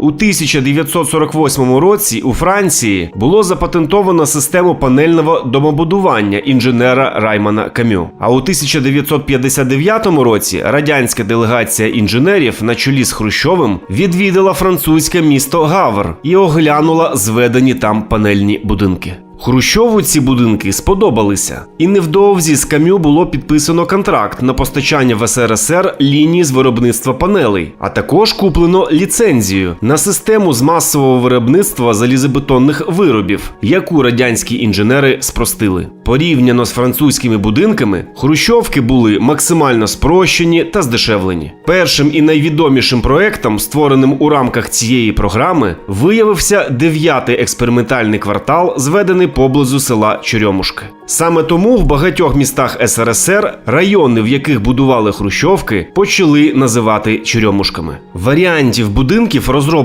У 1948 році у Франції було запатентовано систему панельного домобудування інженера Раймана Камю. А у 1959 році радянська делегація інженерів на чолі з Хрущовим відвідала французьке місто Гавр і оглянула зведені там панельні будинки. Хрущову ці будинки сподобалися, і невдовзі з Кам'ю було підписано контракт на постачання в СРСР лінії з виробництва панелей, а також куплено ліцензію на систему з масового виробництва залізобетонних виробів, яку радянські інженери спростили. Порівняно з французькими будинками, хрущовки були максимально спрощені та здешевлені. Першим і найвідомішим проектом, створеним у рамках цієї програми, виявився дев'ятий експериментальний квартал, зведений поблизу села Черемушки. Саме тому в багатьох містах СРСР райони, в яких будували хрущовки, почали називати черемушками. Варіантів будинків розроблених